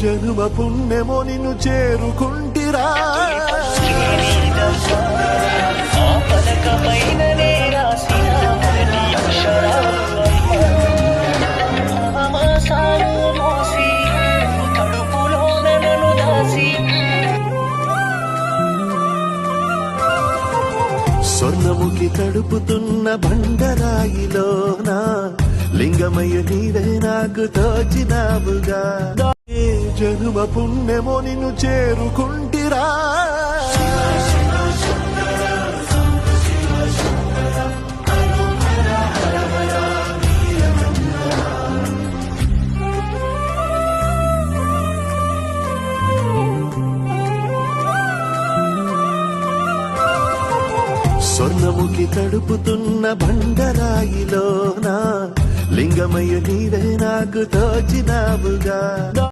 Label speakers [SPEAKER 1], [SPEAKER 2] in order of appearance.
[SPEAKER 1] జనుమ పుణ్యమో నిన్ను చేరుకుంటిరా. స్వర్ణముఖి తడుపుతున్న బండరాయిలోన? లింగమయ్య నీవే నాకు తోచినావుగా జనుమ పుణ్యమో నిన్ను చేరుకుంటిరా. స్వర్ణముఖి తడుపుతున్న బండరాయిలోన? లింగమయ్య నీవే నాకు తోచినావుగా